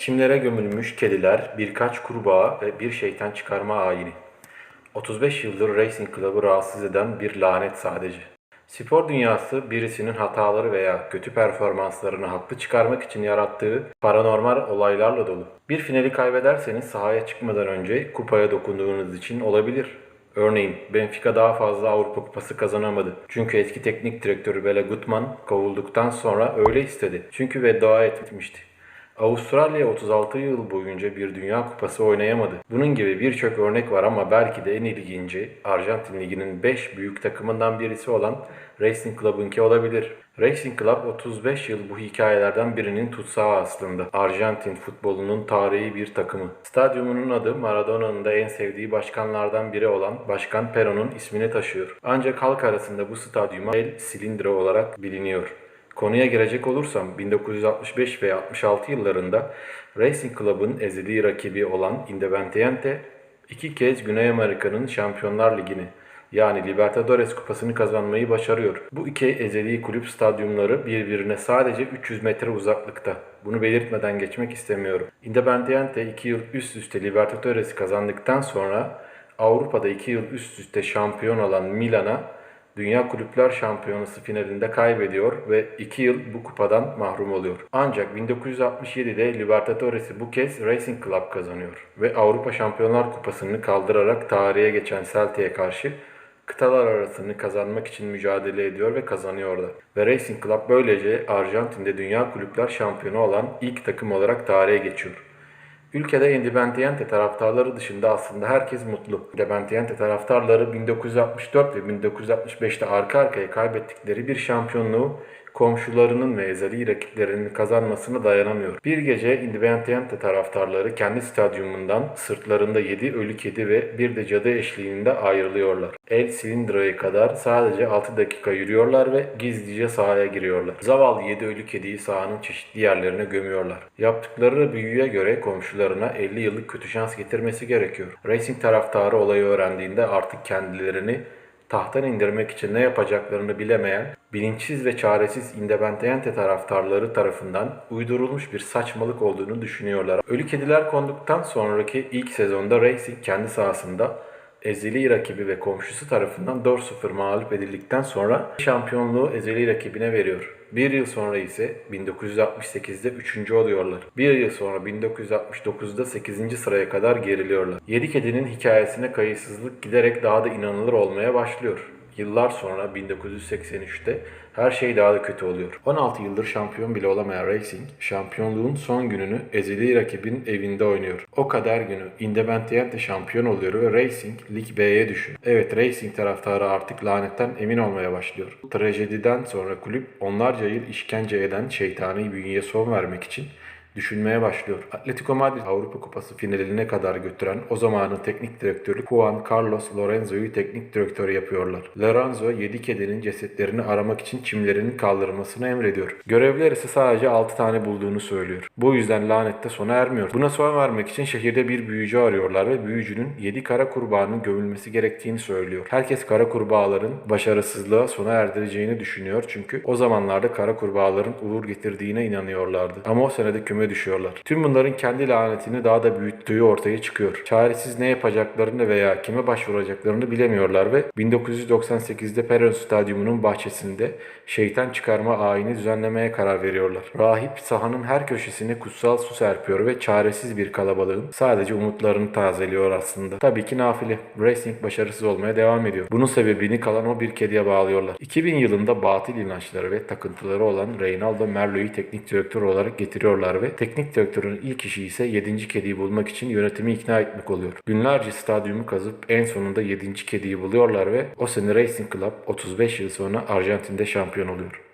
Çimlere gömülmüş kediler, birkaç kurbağa ve bir şeytan çıkarma ayini. 35 yıldır Racing Club'ı rahatsız eden bir lanet sadece. Spor dünyası birisinin hataları veya kötü performanslarını haklı çıkarmak için yarattığı paranormal olaylarla dolu. Bir finali kaybederseniz sahaya çıkmadan önce kupaya dokunduğunuz için olabilir. Örneğin Benfica daha fazla Avrupa Kupası kazanamadı. Çünkü eski teknik direktörü Bela Gutmann kovulduktan sonra öyle istedi. Çünkü beddua etmişti. Avustralya 36 yıl boyunca bir Dünya Kupası oynayamadı. Bunun gibi birçok örnek var ama belki de en ilginci Arjantin Ligi'nin 5 büyük takımından birisi olan Racing Club'ınki olabilir. Racing Club 35 yıl bu hikayelerden birinin tutsağı aslında. Arjantin futbolunun tarihi bir takımı. Stadyumunun adı Maradona'nın da en sevdiği başkanlardan biri olan Başkan Perón'un ismini taşıyor. Ancak halk arasında bu stadyuma El Cilindro olarak biliniyor. Konuya girecek olursam 1965 ve 66 yıllarında Racing Club'ın ezeli rakibi olan Independiente iki kez Güney Amerika'nın Şampiyonlar Ligi'ni yani Libertadores Kupası'nı kazanmayı başarıyor. Bu iki ezeli kulüp stadyumları birbirine sadece 300 metre uzaklıkta. Bunu belirtmeden geçmek istemiyorum. Independiente 2 yıl üst üste Libertadores kazandıktan sonra Avrupa'da 2 yıl üst üste şampiyon olan Milan'a Dünya Kulüpler Şampiyonası finalinde kaybediyor ve 2 yıl bu kupadan mahrum oluyor. Ancak 1967'de Libertadores'i bu kez Racing Club kazanıyor ve Avrupa Şampiyonlar Kupası'nı kaldırarak tarihe geçen Celtic'e karşı kıtalar arasını kazanmak için mücadele ediyor ve kazanıyorlar. Ve Racing Club böylece Arjantin'de Dünya Kulüpler Şampiyonu olan ilk takım olarak tarihe geçiyor. Ülkede Independiente taraftarları dışında aslında herkes mutlu. Independiente taraftarları 1964 ve 1965'te arka arkaya kaybettikleri bir şampiyonluğu komşularının ve ezeli rakiplerinin kazanmasına dayanamıyor. Bir gece Independiente taraftarları kendi stadyumundan sırtlarında 7 ölü kedi ve bir de cadı eşliğinde ayrılıyorlar. El Cilindro'ya kadar sadece 6 dakika yürüyorlar ve gizlice sahaya giriyorlar. Zavallı 7 ölü kediyi sahanın çeşitli yerlerine gömüyorlar. Yaptıkları büyüye göre komşularına 50 yıllık kötü şans getirmesi gerekiyor. Racing taraftarı olayı öğrendiğinde artık kendilerini tahttan indirmek için ne yapacaklarını bilemeyen, bilinçsiz ve çaresiz Independiente taraftarları tarafından uydurulmuş bir saçmalık olduğunu düşünüyorlar. Ölü kediler konduktan sonraki ilk sezonda Racing kendi sahasında ezeli rakibi ve komşusu tarafından 4-0 mağlup edildikten sonra şampiyonluğu ezeli rakibine veriyor. Bir yıl sonra ise 1968'de 3. oluyorlar. Bir yıl sonra 1969'da 8. sıraya kadar geriliyorlar. Yedi kedinin hikayesine kayıtsızlık giderek daha da inanılır olmaya başlıyor. Yıllar sonra 1983'te her şey daha da kötü oluyor. 16 yıldır şampiyon bile olamayan Racing, şampiyonluğun son gününü ezeli rakibin evinde oynuyor. O kadar günü Independiente şampiyon oluyor ve Racing Lig B'ye düşüyor. Evet Racing taraftarı artık lanetten emin olmaya başlıyor. Bu trajediden sonra kulüp onlarca yıl işkence eden şeytani bünyeye son vermek için düşünmeye başlıyor. Atletico Madrid Avrupa Kupası finaline kadar götüren o zamanın teknik direktörü Juan Carlos Lorenzo'yu teknik direktör yapıyorlar. Lorenzo 7 kedinin cesetlerini aramak için çimlerinin kaldırılmasını emrediyor. Görevliler ise sadece 6 tane bulduğunu söylüyor. Bu yüzden lanette sona ermiyor. Buna son vermek için şehirde bir büyücü arıyorlar ve büyücünün 7 kara kurbağanın gömülmesi gerektiğini söylüyor. Herkes kara kurbağaların başarısızlığa sona erdireceğini düşünüyor çünkü o zamanlarda kara kurbağaların uğur getirdiğine inanıyorlardı. Ama o senede küme düşüyorlar. Tüm bunların kendi lanetini daha da büyüttüğü ortaya çıkıyor. Çaresiz ne yapacaklarını veya kime başvuracaklarını bilemiyorlar ve 1998'de Peron Stadyumu'nun bahçesinde şeytan çıkarma ayini düzenlemeye karar veriyorlar. Rahip sahanın her köşesine kutsal su serpiyor ve çaresiz bir kalabalığın sadece umutlarını tazeliyor aslında. Tabii ki nafile. Racing başarısız olmaya devam ediyor. Bunun sebebini kalan o bir kediye bağlıyorlar. 2000 yılında batıl inançları ve takıntıları olan Reynaldo Merlo'yu teknik direktör olarak getiriyorlar teknik direktörün ilk işi ise 7. kediyi bulmak için yönetimi ikna etmek oluyor. Günlerce stadyumu kazıp en sonunda 7. kediyi buluyorlar ve o sene Racing Club 35 yıl sonra Arjantin'de şampiyon oluyor.